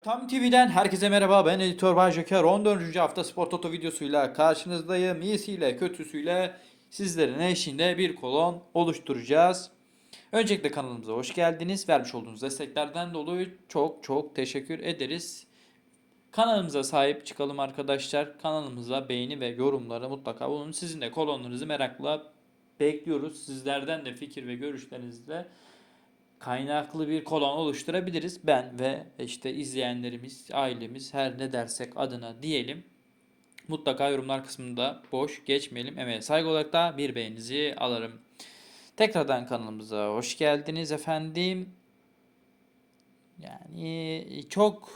Tam TV'den herkese merhaba ben Editör Bay Joker 14. hafta Spor Toto videosuyla karşınızdayım. İyisiyle kötüsüyle sizlerin eşliğinde bir kolon oluşturacağız. Öncelikle kanalımıza hoş geldiniz. Vermiş olduğunuz desteklerden dolayı çok çok teşekkür ederiz. Kanalımıza sahip çıkalım arkadaşlar. Kanalımıza beğeni ve yorumları mutlaka bulun. Sizin de kolonlarınızı merakla bekliyoruz. Sizlerden de fikir ve görüşlerinizle kaynaklı bir kolon oluşturabiliriz. Ben ve işte izleyenlerimiz, ailemiz her ne dersek adına diyelim. Mutlaka yorumlar kısmında boş geçmeyelim. Evet saygı olarak da bir beğeninizi alırım. Tekrardan kanalımıza hoş geldiniz efendim. Yani çok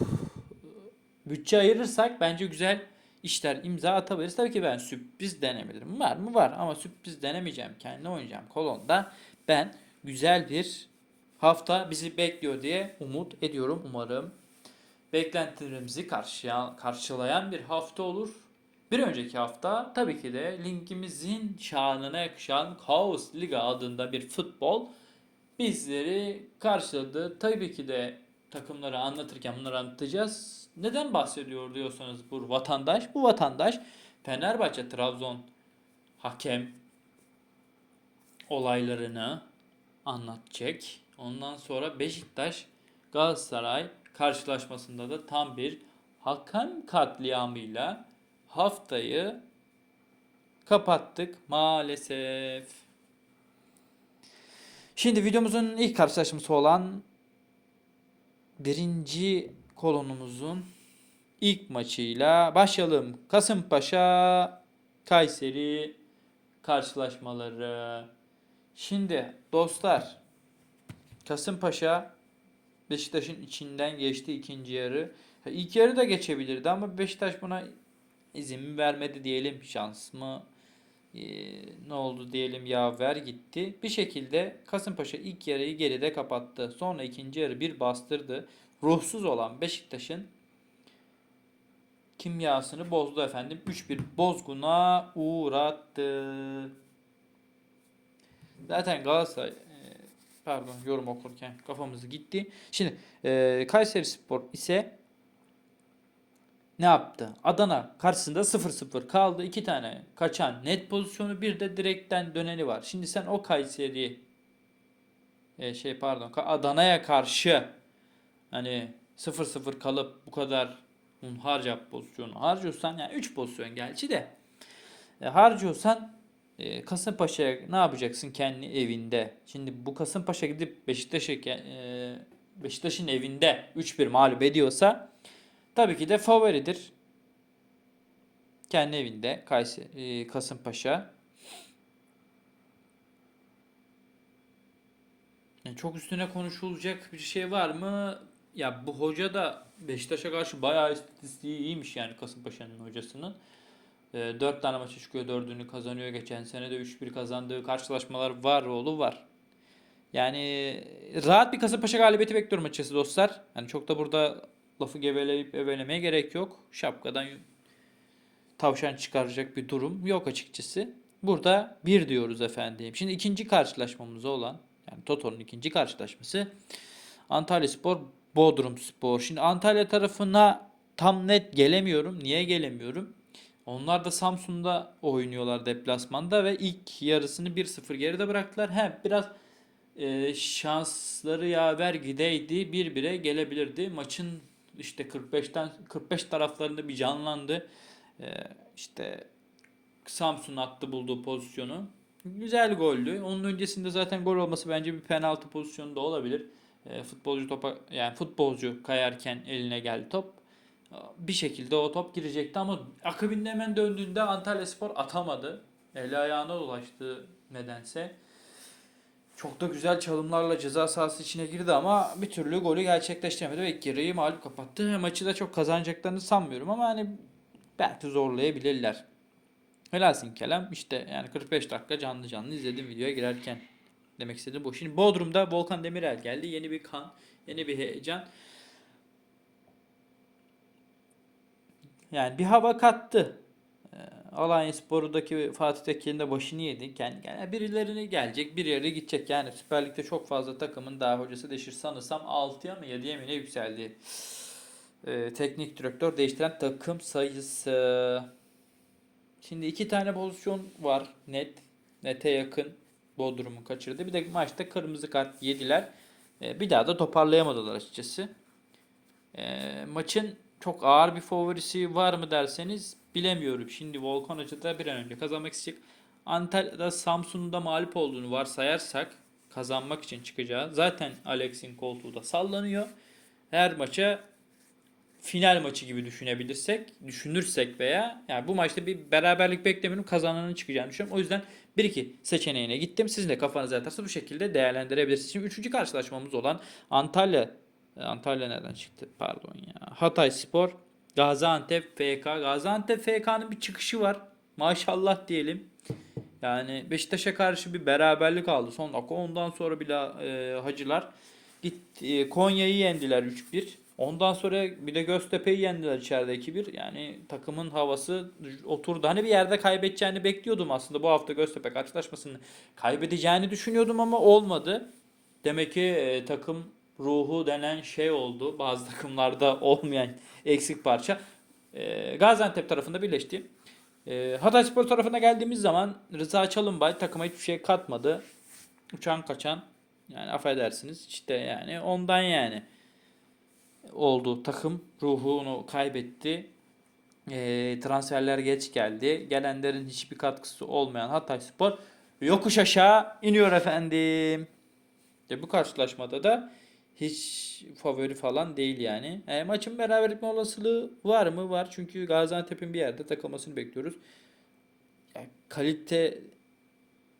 bütçe ayırırsak bence güzel işler imza atabiliriz. Tabii ki ben sürpriz denemelerim var mı? Var ama sürpriz denemeyeceğim. Kendi oynayacağım kolonda. Ben güzel bir hafta bizi bekliyor diye umut ediyorum umarım. Beklentilerimizi karşıya, karşılayan bir hafta olur. Bir önceki hafta tabii ki de linkimizin şanına yakışan Kaos Liga adında bir futbol bizleri karşıladı. Tabii ki de takımları anlatırken bunları anlatacağız. Neden bahsediyor diyorsanız bu vatandaş. Bu vatandaş Fenerbahçe Trabzon hakem olaylarını anlatacak. Ondan sonra Beşiktaş Galatasaray karşılaşmasında da tam bir hakem katliamıyla haftayı kapattık maalesef. Şimdi videomuzun ilk karşılaşması olan birinci kolonumuzun ilk maçıyla başlayalım. Kasımpaşa Kayseri karşılaşmaları. Şimdi dostlar Kasımpaşa Beşiktaş'ın içinden geçti ikinci yarı. İlk yarı da geçebilirdi ama Beşiktaş buna izin vermedi diyelim şans mı Ee, ne oldu diyelim ya ver gitti. Bir şekilde Kasımpaşa ilk yarıyı geride kapattı. Sonra ikinci yarı bir bastırdı. Ruhsuz olan Beşiktaş'ın kimyasını bozdu efendim. 3-1 bozguna uğrattı. Zaten Galatasaray pardon yorum okurken kafamızı gitti. Şimdi e, Kayseri Spor ise ne yaptı? Adana karşısında 0-0 kaldı. İki tane kaçan net pozisyonu bir de direkten döneni var. Şimdi sen o Kayseri e, şey pardon Adana'ya karşı hani 0-0 kalıp bu kadar harca pozisyonu harcıyorsan yani 3 pozisyon gerçi de e, harcıyorsan e, Kasımpaşa'ya ne yapacaksın kendi evinde? Şimdi bu Kasımpaşa gidip Beşiktaş'a e, Beşiktaş'ın evinde 3-1 mağlup ediyorsa tabii ki de favoridir. Kendi evinde Kayseri, e, Kasımpaşa. Yani çok üstüne konuşulacak bir şey var mı? Ya bu hoca da Beşiktaş'a karşı bayağı istatistiği iyiymiş yani Kasımpaşa'nın hocasının. 4 tane maça çıkıyor, 4'ünü kazanıyor. Geçen sene de 3-1 kazandığı karşılaşmalar var oğlu var. Yani rahat bir Kasımpaşa galibiyeti bekliyorum açıkçası dostlar. Yani çok da burada lafı geveleyip evelemeye gerek yok. Şapkadan tavşan çıkaracak bir durum yok açıkçası. Burada bir diyoruz efendim. Şimdi ikinci karşılaşmamız olan yani Toto'nun ikinci karşılaşması Antalya Spor Bodrum Spor. Şimdi Antalya tarafına tam net gelemiyorum. Niye gelemiyorum? Onlar da Samsun'da oynuyorlar deplasmanda ve ilk yarısını 1-0 geride bıraktılar. Hem biraz e, şansları yaver gideydi 1-1'e gelebilirdi. Maçın işte 45'ten 45 taraflarında bir canlandı. E, işte Samsun attı bulduğu pozisyonu. Güzel goldü. Onun öncesinde zaten gol olması bence bir penaltı pozisyonu da olabilir. E, futbolcu topa yani futbolcu kayarken eline geldi top bir şekilde o top girecekti ama akabinde hemen döndüğünde Antalya Spor atamadı. Eli ayağına dolaştı nedense. Çok da güzel çalımlarla ceza sahası içine girdi ama bir türlü golü gerçekleştiremedi ve ilk yarıyı mağlup kapattı. Maçı da çok kazanacaklarını sanmıyorum ama hani belki zorlayabilirler. Helalsin kelam. İşte yani 45 dakika canlı canlı izledim videoya girerken. Demek istediğim bu. Şimdi Bodrum'da Volkan Demirel geldi. Yeni bir kan, yeni bir heyecan. Yani bir hava kattı. Ee, Alanya Spor'daki Fatih Tekin'in de başını yedi. Kendi yani birilerini gelecek, bir yere gidecek. Yani Süper Lig'de çok fazla takımın daha hocası değişir sanırsam 6'ya mı 7'ye mi ne yükseldi. e, teknik direktör değiştiren takım sayısı. Şimdi iki tane pozisyon var net. Nete yakın Bodrum'un kaçırdı. Bir de maçta kırmızı kart yediler. E, bir daha da toparlayamadılar açıkçası. E, maçın çok ağır bir favorisi var mı derseniz bilemiyorum. Şimdi Volkan Hoca da bir an önce kazanmak isteyecek. Antalya'da Samsun'da mağlup olduğunu varsayarsak kazanmak için çıkacağı. Zaten Alex'in koltuğu da sallanıyor. Her maça final maçı gibi düşünebilirsek, düşünürsek veya yani bu maçta bir beraberlik beklemiyorum kazananın çıkacağını düşünüyorum. O yüzden 1-2 seçeneğine gittim. Sizin de kafanıza yatarsa bu şekilde değerlendirebilirsiniz. Şimdi üçüncü karşılaşmamız olan Antalya Antalya nereden çıktı? Pardon ya. Hatay Spor, Gaziantep FK. Gaziantep FK'nın bir çıkışı var. Maşallah diyelim. Yani Beşiktaş'a karşı bir beraberlik aldı son dakika. Ondan sonra bile e, Hacılar gitti. E, Konya'yı yendiler 3-1. Ondan sonra bir de Göztepe'yi yendiler içeride 2-1. Yani takımın havası oturdu. Hani bir yerde kaybedeceğini bekliyordum aslında. Bu hafta Göztepe karşılaşmasını kaybedeceğini düşünüyordum ama olmadı. Demek ki e, takım ruhu denen şey oldu. Bazı takımlarda olmayan eksik parça. E, Gaziantep tarafında birleşti. E, Hatayspor tarafına geldiğimiz zaman Rıza Çalınbay takıma hiçbir şey katmadı. Uçan kaçan yani affedersiniz işte yani ondan yani oldu. Takım ruhunu kaybetti. E, transferler geç geldi. Gelenlerin hiçbir katkısı olmayan Hatayspor yokuş aşağı iniyor efendim. E, bu karşılaşmada da hiç favori falan değil yani. E, maçın beraberlik olasılığı var mı? Var. Çünkü Gaziantep'in bir yerde takılmasını bekliyoruz. Ya, kalite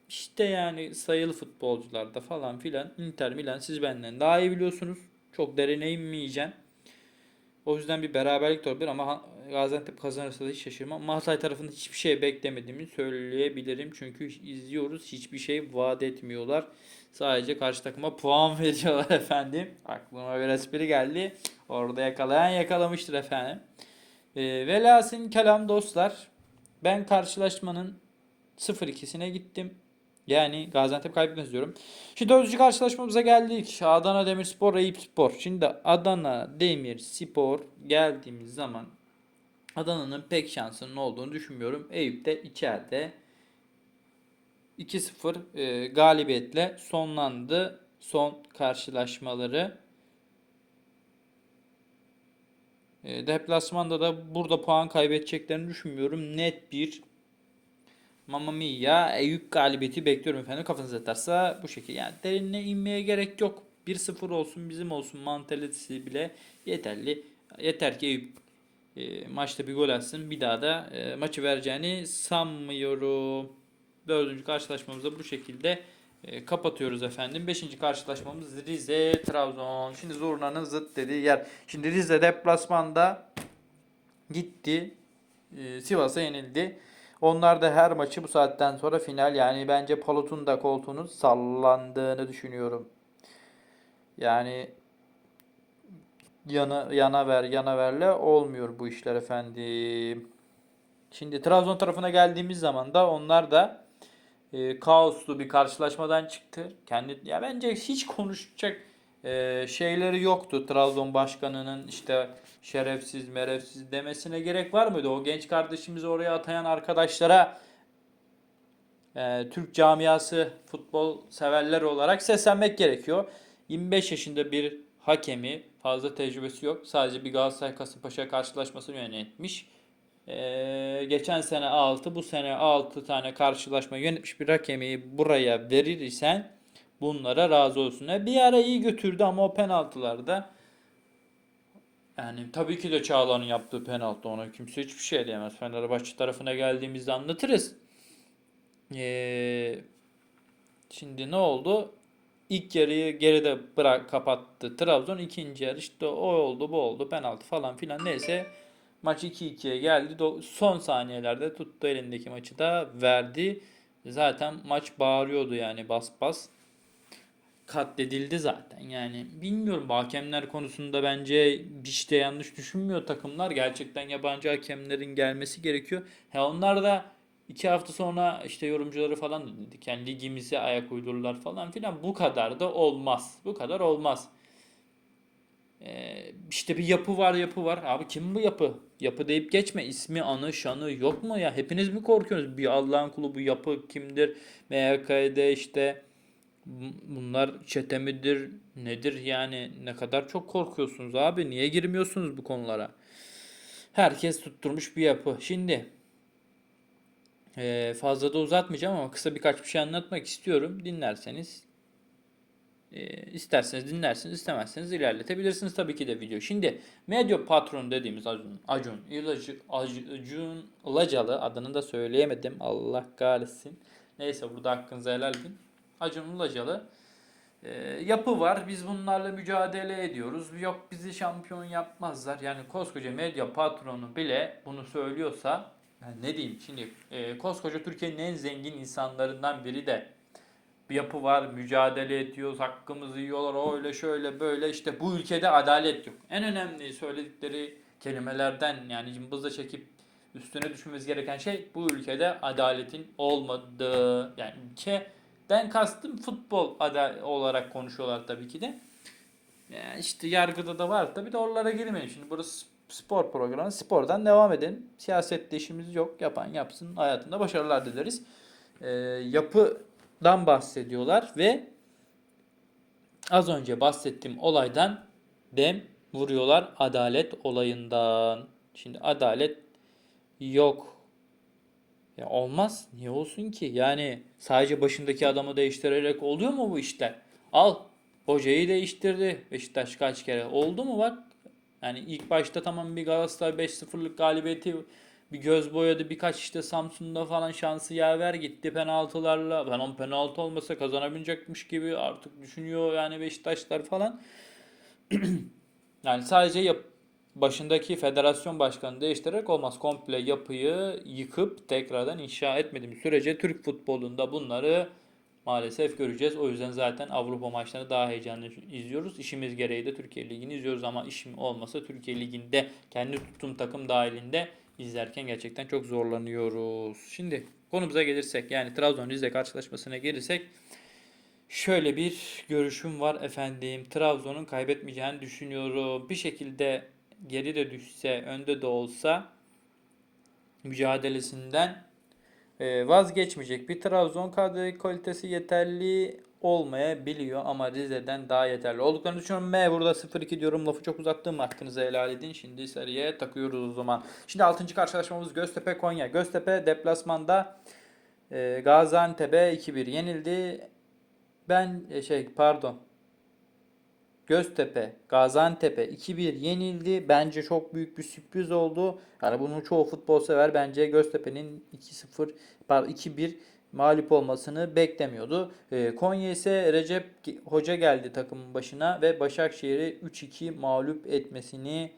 işte yani sayılı futbolcularda falan filan Inter Milan siz benden daha iyi biliyorsunuz. Çok derine inmeyeceğim. O yüzden bir beraberlik de olabilir ama Gaziantep kazanırsa da hiç şaşırmam. Ama Hatay tarafında hiçbir şey beklemediğimi söyleyebilirim. Çünkü izliyoruz hiçbir şey vaat etmiyorlar. Sadece karşı takıma puan veriyorlar efendim. Aklıma bir espri geldi. Orada yakalayan yakalamıştır efendim. E, velhasıl kelam dostlar. Ben karşılaşmanın 0-2'sine gittim. Yani Gaziantep kaybetmez diyorum. Şimdi dördüncü karşılaşmamıza geldik. Adana Demirspor, Eyüp Spor. Şimdi Adana Demirspor geldiğimiz zaman Adana'nın pek şansının olduğunu düşünmüyorum. Eyüp de içeride 2-0 e, galibiyetle sonlandı son karşılaşmaları. E, deplasmanda da burada puan kaybedeceklerini düşünmüyorum. Net bir Mamma Mia Eyüp galibiyeti bekliyorum efendim. Kafanız yatarsa bu şekilde. Yani derinine inmeye gerek yok. 1-0 olsun bizim olsun mantalitesi bile yeterli. Yeter ki Eyüp e, maçta bir gol atsın. Bir daha da e, maçı vereceğini sanmıyorum. Dördüncü karşılaşmamızı bu şekilde e, kapatıyoruz efendim. Beşinci karşılaşmamız Rize Trabzon. Şimdi Zurna'nın zıt dediği yer. Şimdi Rize deplasmanda gitti. E, Sivas'a yenildi. Onlar da her maçı bu saatten sonra final. Yani bence Palut'un da koltuğunun sallandığını düşünüyorum. Yani yana yana ver yana verle olmuyor bu işler efendim. Şimdi Trabzon tarafına geldiğimiz zaman da onlar da e, kaoslu bir karşılaşmadan çıktı. Kendi ya bence hiç konuşacak e, şeyleri yoktu. Trabzon başkanının işte şerefsiz merefsiz demesine gerek var mıydı? O genç kardeşimizi oraya atayan arkadaşlara e, Türk camiası futbol severler olarak seslenmek gerekiyor. 25 yaşında bir hakemi fazla tecrübesi yok. Sadece bir Galatasaray Kasımpaşa karşılaşmasını yönetmiş. Ee, geçen sene 6 bu sene 6 tane karşılaşma yönetmiş bir hakemi buraya verir isen bunlara razı olsun. E, bir ara iyi götürdü ama o penaltılarda yani tabii ki de Çağlar'ın yaptığı penaltı ona kimse hiçbir şey diyemez. Fenerbahçe tarafına geldiğimizde anlatırız. Ee, şimdi ne oldu? İlk yarıyı geride bırak kapattı Trabzon. ikinci yarı işte o oldu bu oldu penaltı falan filan neyse maç 2-2'ye geldi. Son saniyelerde tuttu elindeki maçı da verdi. Zaten maç bağırıyordu yani bas bas katledildi zaten. Yani bilmiyorum hakemler konusunda bence hiç de yanlış düşünmüyor takımlar. Gerçekten yabancı hakemlerin gelmesi gerekiyor. He onlar da iki hafta sonra işte yorumcuları falan da dedik. Yani ligimize ayak uydururlar falan filan. Bu kadar da olmaz. Bu kadar olmaz. Ee, işte bir yapı var yapı var. Abi kim bu yapı? Yapı deyip geçme. İsmi, anı, şanı yok mu ya? Hepiniz mi korkuyorsunuz? Bir Allah'ın kulu bu yapı kimdir? MHK'de işte bu- bunlar çete midir? Nedir yani? Ne kadar çok korkuyorsunuz abi? Niye girmiyorsunuz bu konulara? Herkes tutturmuş bir yapı. Şimdi ee, fazla da uzatmayacağım ama kısa birkaç bir şey anlatmak istiyorum. Dinlerseniz e, isterseniz dinlersiniz, istemezseniz ilerletebilirsiniz tabii ki de video. Şimdi medya patronu dediğimiz Acun, Acun, İlacı, Acun Ilıcalı adını da söyleyemedim. Allah kahretsin. Neyse burada hakkınızı helal edin. Acun Ilıcalı e, yapı var. Biz bunlarla mücadele ediyoruz. Yok bizi şampiyon yapmazlar. Yani koskoca medya patronu bile bunu söylüyorsa yani ne diyeyim şimdi e, koskoca Türkiye'nin en zengin insanlarından biri de bir yapı var, mücadele ediyoruz, hakkımızı yiyorlar, öyle şöyle böyle işte bu ülkede adalet yok. En önemli söyledikleri kelimelerden yani cımbızla çekip üstüne düşmemiz gereken şey bu ülkede adaletin olmadığı. Yani ülkeden kastım futbol ada olarak konuşuyorlar tabii ki de. Yani işte yargıda da var tabii de oralara girmeyin. Şimdi burası spor programı. Spordan devam edelim. Siyasette işimiz yok. Yapan yapsın. Hayatında başarılar dileriz. Ee, yapıdan bahsediyorlar ve az önce bahsettiğim olaydan dem vuruyorlar adalet olayından. Şimdi adalet yok. Ya olmaz. Niye olsun ki? Yani sadece başındaki adamı değiştirerek oluyor mu bu işler? Al. Hocayı değiştirdi. Beşiktaş kaç kere. Oldu mu bak? Yani ilk başta tamam bir Galatasaray 5-0'lık galibiyeti bir göz boyadı. Birkaç işte Samsun'da falan şansı yaver gitti penaltılarla. Ben on penaltı olmasa kazanabilecekmiş gibi artık düşünüyor yani Beşiktaşlar falan. yani sadece yap başındaki federasyon başkanı değiştirerek olmaz. Komple yapıyı yıkıp tekrardan inşa etmediğim sürece Türk futbolunda bunları maalesef göreceğiz. O yüzden zaten Avrupa maçlarını daha heyecanlı izliyoruz. İşimiz gereği de Türkiye Ligi'ni izliyoruz ama işim olmasa Türkiye Ligi'nde kendi tuttuğum takım dahilinde izlerken gerçekten çok zorlanıyoruz. Şimdi konumuza gelirsek yani Trabzon Rize karşılaşmasına gelirsek şöyle bir görüşüm var efendim. Trabzon'un kaybetmeyeceğini düşünüyorum. Bir şekilde geri de düşse, önde de olsa mücadelesinden vazgeçmeyecek. Bir Trabzon kadro kalitesi yeterli olmayabiliyor ama Rize'den daha yeterli olduklarını düşünüyorum. M burada 0-2 diyorum. Lafı çok uzattığım hakkınızı helal edin. Şimdi seriye takıyoruz o zaman. Şimdi 6. karşılaşmamız Göztepe Konya. Göztepe deplasmanda e, Gaziantep'e 2-1 yenildi. Ben e, şey pardon. Göztepe, Gaziantep'e 2-1 yenildi. Bence çok büyük bir sürpriz oldu. Yani bunu çoğu futbol sever. Bence Göztepe'nin 2-0 pardon 2-1 mağlup olmasını beklemiyordu. Ee, Konya ise Recep Hoca geldi takımın başına ve Başakşehir'i 3-2 mağlup etmesini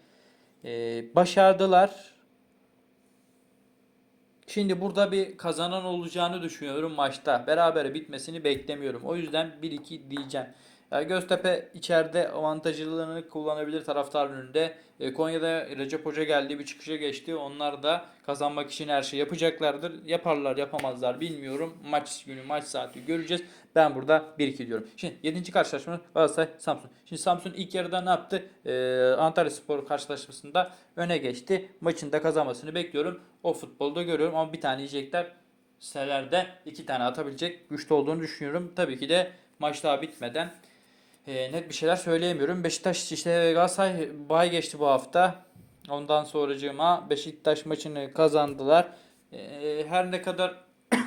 e, başardılar. Şimdi burada bir kazanan olacağını düşünüyorum maçta. Berabere bitmesini beklemiyorum. O yüzden 1-2 diyeceğim. Yani Göztepe içeride avantajlılığını kullanabilir taraftar önünde. E, Konya'da Recep Hoca geldi bir çıkışa geçti. Onlar da kazanmak için her şey yapacaklardır. Yaparlar yapamazlar bilmiyorum. Maç günü maç saati göreceğiz. Ben burada 1-2 diyorum. Şimdi 7. karşılaşma Galatasaray Samsun. Şimdi Samsun ilk yarıda ne yaptı? Ee, Antalya Spor karşılaşmasında öne geçti. Maçın da kazanmasını bekliyorum. O futbolda görüyorum ama bir tane yiyecekler. Sitelerde iki tane atabilecek güçlü olduğunu düşünüyorum. Tabii ki de maç daha bitmeden e, net bir şeyler söyleyemiyorum. Beşiktaş işte Galatasaray bay geçti bu hafta. Ondan sonracığıma Beşiktaş maçını kazandılar. E, her ne kadar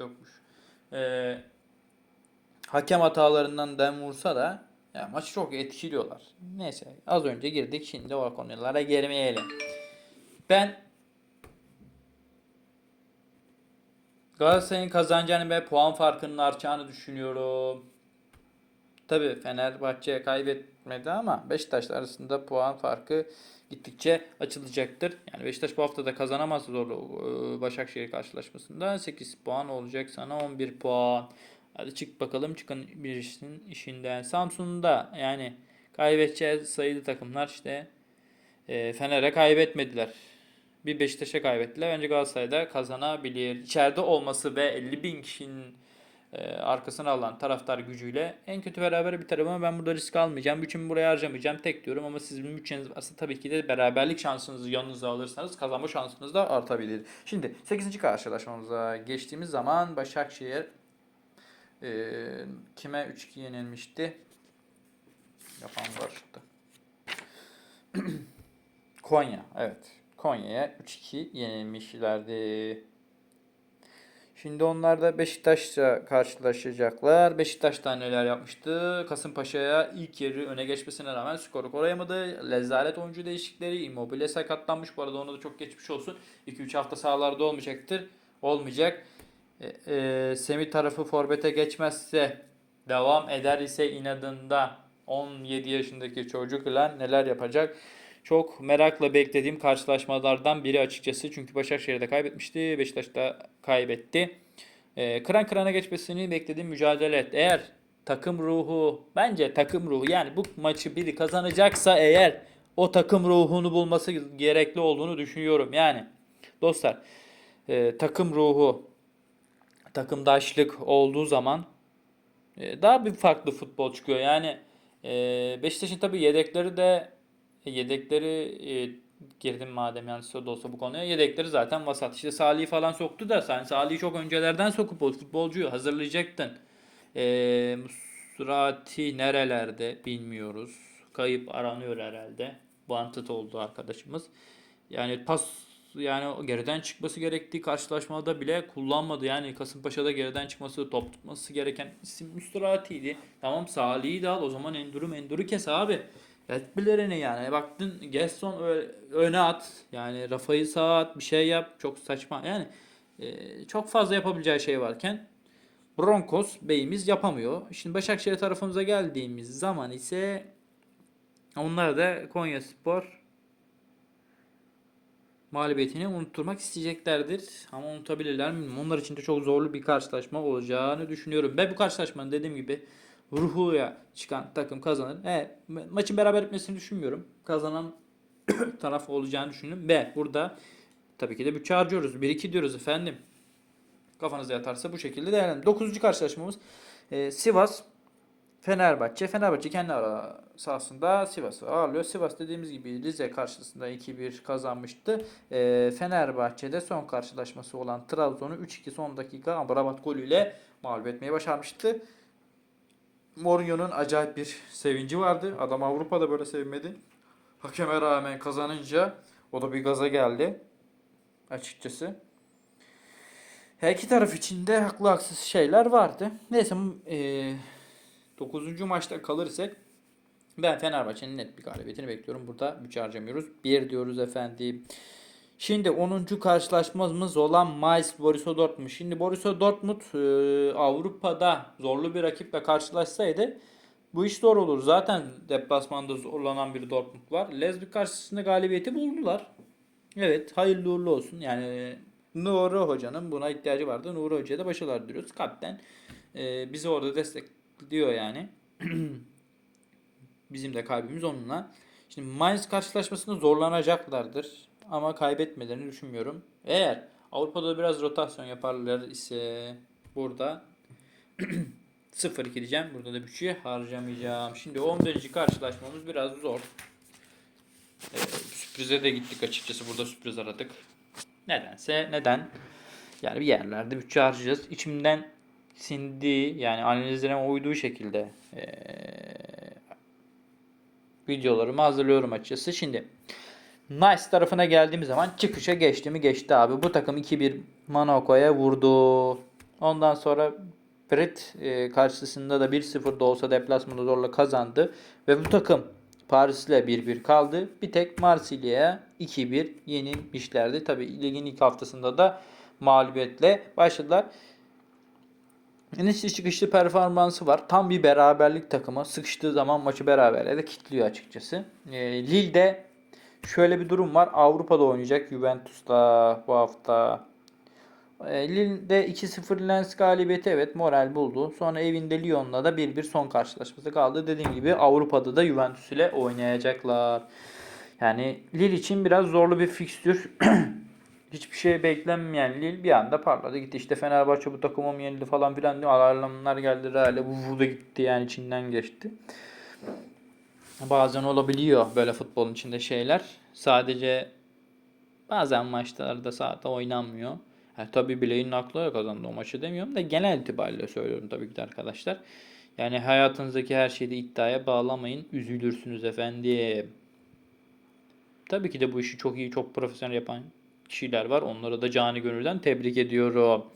yokmuş. E, hakem hatalarından dem vursa da ya maçı çok etkiliyorlar. Neyse az önce girdik şimdi o konulara girmeyelim. Ben Galatasaray'ın kazanacağını ve puan farkının artacağını düşünüyorum. Tabii Fenerbahçe kaybetmedi ama Beşiktaş'la arasında puan farkı gittikçe açılacaktır. Yani Beşiktaş bu hafta da kazanamaz zorlu e, Başakşehir karşılaşmasında 8 puan olacak sana 11 puan. Hadi çık bakalım çıkın birisinin işinden. Samsun'da yani kaybedeceği sayılı takımlar işte e, Fener'e kaybetmediler. Bir Beşiktaş'a kaybettiler. Bence Galatasaray'da kazanabilir. İçeride olması ve 50 bin kişinin e, arkasına alan taraftar gücüyle en kötü beraber biterim ama ben burada risk almayacağım. Bütçümü buraya harcamayacağım tek diyorum ama sizin bütçeniz varsa tabii ki de beraberlik şansınızı yanınıza alırsanız kazanma şansınız da artabilir. Şimdi 8. karşılaşmamıza geçtiğimiz zaman Başakşehir e, kime 3-2 yenilmişti? Yapan karıştı. Konya evet. Konya'ya 3-2 yenilmişlerdi. Şimdi onlar da Beşiktaş'la karşılaşacaklar. Beşiktaş da neler yapmıştı? Kasımpaşa'ya ilk yarı öne geçmesine rağmen skoru koruyamadı. Lezalet oyuncu değişiklikleri. Immobile sakatlanmış. Bu arada ona da çok geçmiş olsun. 2-3 hafta sahalarda olmayacaktır. Olmayacak. E, e, Semih tarafı forvete geçmezse devam eder ise inadında 17 yaşındaki çocukla neler yapacak? Çok merakla beklediğim karşılaşmalardan biri açıkçası. Çünkü Başakşehir'de kaybetmişti. Beşiktaş da kaybetti. Ee, kıran kırana geçmesini beklediğim mücadele et. Eğer takım ruhu, bence takım ruhu yani bu maçı biri kazanacaksa eğer o takım ruhunu bulması gerekli olduğunu düşünüyorum. Yani dostlar e, takım ruhu, takımdaşlık olduğu zaman e, daha bir farklı futbol çıkıyor. Yani e, Beşiktaş'ın tabii yedekleri de e, yedekleri e, girdim madem yanlış da olsa bu konuya. Yedekleri zaten vasat. İşte Salih'i falan soktu da sen Salih'i çok öncelerden sokup o futbolcuyu hazırlayacaktın. E, Surati nerelerde bilmiyoruz. Kayıp aranıyor herhalde. Wanted oldu arkadaşımız. Yani pas yani geriden çıkması gerektiği karşılaşmada bile kullanmadı. Yani Kasımpaşa'da geriden çıkması, top tutması gereken isim Müstirati'ydi. Tamam Salih'i de al o zaman Endur'u Mendur'u kes abi. Tedbirlerini yani baktın Gerson öyle öne at yani Rafa'yı sağa at bir şey yap çok saçma yani e, çok fazla yapabileceği şey varken Broncos beyimiz yapamıyor. Şimdi Başakşehir tarafımıza geldiğimiz zaman ise onlar da Konya Spor mağlubiyetini unutturmak isteyeceklerdir. Ama unutabilirler mi? Onlar için de çok zorlu bir karşılaşma olacağını düşünüyorum. Ben bu karşılaşmanın dediğim gibi ruhuya çıkan takım kazanır. E, ma- maçın beraber bitmesini düşünmüyorum. Kazanan taraf olacağını düşünüyorum. Ve burada tabii ki de bütçe harcıyoruz. 1-2 diyoruz efendim. Kafanıza yatarsa bu şekilde değerlendirin. 9. karşılaşmamız e, Sivas Fenerbahçe. Fenerbahçe kendi ara sahasında Sivas'ı ağırlıyor. Sivas dediğimiz gibi Rize karşısında 2-1 kazanmıştı. E, Fenerbahçe'de son karşılaşması olan Trabzon'u 3-2 son dakika Amrabat golüyle mağlup etmeyi başarmıştı. Mourinho'nun acayip bir sevinci vardı. Adam Avrupa'da böyle sevinmedi. Hakeme rağmen kazanınca o da bir gaza geldi. Açıkçası. Her iki taraf için de haklı haksız şeyler vardı. Neyse e, 9. maçta kalırsak ben Fenerbahçe'nin net bir galibiyetini bekliyorum. Burada bütçe harcamıyoruz. 1 diyoruz efendim. Şimdi 10. karşılaşmamız olan Mainz Borussia Dortmund. Şimdi Borussia Dortmund e, Avrupa'da zorlu bir rakiple karşılaşsaydı bu iş zor olur. Zaten deplasmanda zorlanan bir Dortmund var. Leipzig karşısında galibiyeti buldular. Evet hayırlı uğurlu olsun. Yani Nuri Hoca'nın buna ihtiyacı vardı. Nuri Hoca'ya da başarılar diliyoruz. Kalpten e, bizi orada destekliyor yani. Bizim de kalbimiz onunla. Şimdi Mainz karşılaşmasında zorlanacaklardır. Ama kaybetmelerini düşünmüyorum. Eğer Avrupa'da biraz rotasyon yaparlar ise burada 0-2 diyeceğim. Burada da bütçeyi harcamayacağım. Şimdi 11. karşılaşmamız biraz zor. Ee, sürprize de gittik açıkçası. Burada sürpriz aradık. Nedense neden? Yani bir yerlerde bütçe harcayacağız. İçimden sindiği yani analizlerime uyduğu şekilde ee, videolarımı hazırlıyorum açıkçası. Şimdi Nice tarafına geldiğimiz zaman çıkışa geçti mi geçti abi. Bu takım 2-1 Monaco'ya vurdu. Ondan sonra Brit e, karşısında da 1-0 da olsa deplasmanı zorla kazandı. Ve bu takım Paris'le 1-1 kaldı. Bir tek Marsilya'ya 2-1 yenilmişlerdi. Tabi ligin ilk haftasında da mağlubiyetle başladılar. İnişli çıkışlı performansı var. Tam bir beraberlik takımı. Sıkıştığı zaman maçı beraberle de kilitliyor açıkçası. E, Lille'de şöyle bir durum var. Avrupa'da oynayacak Juventus'ta bu hafta. E, Lille'de 2-0 Lens galibiyeti evet moral buldu. Sonra evinde Lyon'la da 1-1 son karşılaşması kaldı. Dediğim gibi Avrupa'da da Juventus ile oynayacaklar. Yani Lille için biraz zorlu bir fikstür. hiçbir şey beklenmeyen Lille bir anda parladı gitti. İşte Fenerbahçe bu takımım yenildi falan filan diyor. Alarmlar geldi Real'e bu vurdu gitti yani içinden geçti. Bazen olabiliyor böyle futbolun içinde şeyler. Sadece bazen maçlarda sahada oynanmıyor. Ha, tabii bileğinin aklı kazandı o maçı demiyorum da genel itibariyle söylüyorum tabii ki de arkadaşlar. Yani hayatınızdaki her şeyi iddiaya bağlamayın. Üzülürsünüz efendim. Tabii ki de bu işi çok iyi, çok profesyonel yapan kişiler var. Onlara da cani gönülden tebrik ediyorum.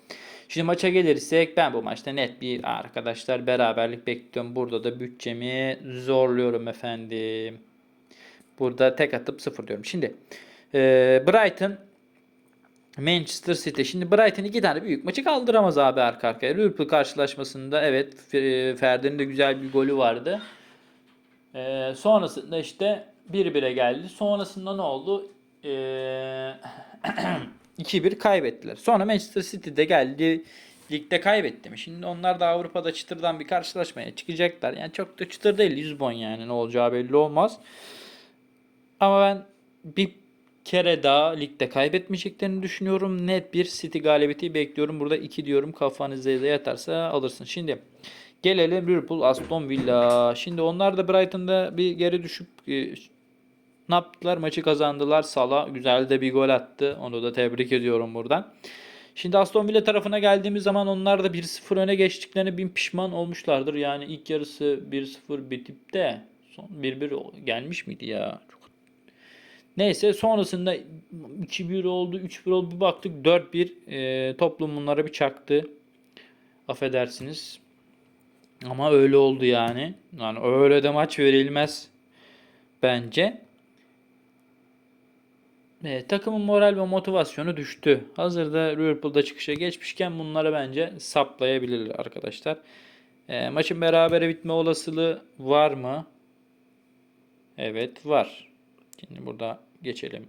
Şimdi maça gelirsek ben bu maçta net bir arkadaşlar beraberlik bekliyorum. Burada da bütçemi zorluyorum efendim. Burada tek atıp sıfır diyorum. Şimdi e, Brighton Manchester City. Şimdi Brighton iki tane büyük maçı kaldıramaz abi arka arkaya. Liverpool karşılaşmasında evet Ferdi'nin de güzel bir golü vardı. E, sonrasında işte 1-1'e geldi. Sonrasında ne oldu? E, 2-1 kaybettiler. Sonra Manchester City de geldi. Ligde kaybetti mi? Şimdi onlar da Avrupa'da çıtırdan bir karşılaşmaya çıkacaklar. Yani çok da çıtır değil. Lisbon yani ne olacağı belli olmaz. Ama ben bir kere daha ligde kaybetmeyeceklerini düşünüyorum. Net bir City galibiyeti bekliyorum. Burada 2 diyorum. Kafanızda da yatarsa alırsın. Şimdi gelelim Liverpool Aston Villa. Şimdi onlar da Brighton'da bir geri düşüp e, ne yaptılar? Maçı kazandılar. Salah güzel de bir gol attı. Onu da tebrik ediyorum buradan. Şimdi Aston Villa tarafına geldiğimiz zaman onlar da 1-0 öne geçtiklerine bin pişman olmuşlardır. Yani ilk yarısı 1-0 bitip de son 1-1 gelmiş miydi ya? Çok Neyse sonrasında 2-1 oldu, 3-1 oldu. Bir baktık 4-1 e, toplum bunlara bir çaktı. Affedersiniz. Ama öyle oldu yani. Yani öyle de maç verilmez bence. E, takımın moral ve motivasyonu düştü. Hazırda Liverpool'da çıkışa geçmişken bunları bence saplayabilirler arkadaşlar. E, maçın berabere bitme olasılığı var mı? Evet var. Şimdi burada geçelim.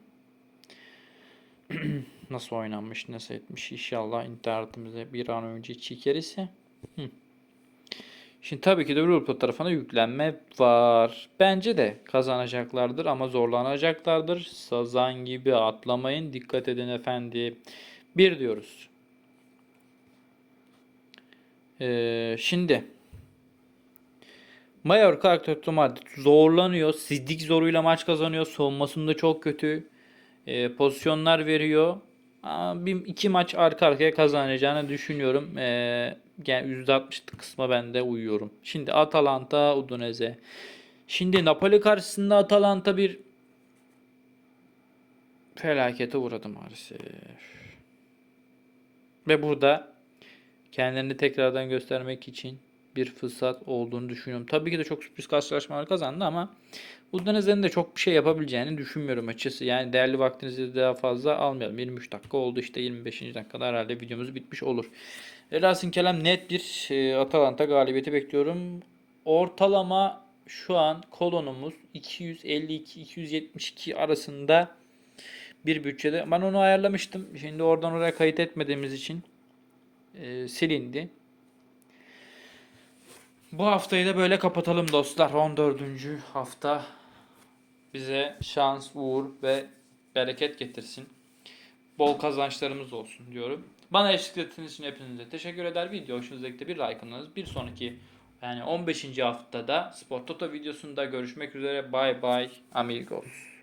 nasıl oynanmış, nasıl etmiş. İnşallah internetimize bir an önce çekerse. Hı. Şimdi tabii ki de Liverpool tarafına yüklenme var. Bence de kazanacaklardır ama zorlanacaklardır. Sazan gibi atlamayın. Dikkat edin efendi. Bir diyoruz. Ee, şimdi Mallorca Atletico Madrid zorlanıyor. Sizlik zoruyla maç kazanıyor. Savunmasında çok kötü. Ee, pozisyonlar veriyor. Bir iki maç arka arkaya kazanacağını düşünüyorum. Ee, yani %60'lık kısma ben de uyuyorum. Şimdi Atalanta, Udinese. Şimdi Napoli karşısında Atalanta bir felakete uğradı maalesef. Ve burada kendilerini tekrardan göstermek için bir fırsat olduğunu düşünüyorum. Tabii ki de çok sürpriz karşılaşmalar kazandı ama Udinese'nin de çok bir şey yapabileceğini düşünmüyorum açısı. Yani değerli vaktinizi daha fazla almayalım. 23 dakika oldu işte 25. dakikada herhalde videomuz bitmiş olur. Velhasıl kelam net bir e, Atalanta galibiyeti bekliyorum. Ortalama şu an kolonumuz 252-272 arasında bir bütçede. Ben onu ayarlamıştım. Şimdi oradan oraya kayıt etmediğimiz için e, silindi. Bu haftayı da böyle kapatalım dostlar. 14. hafta bize şans, uğur ve bereket getirsin. Bol kazançlarımız olsun diyorum. Bana eşlik ettiğiniz için hepinize teşekkür eder. Video hoşunuza gitti bir like alınız. Bir sonraki yani 15. haftada Spor Toto videosunda görüşmek üzere. Bye bye amigos.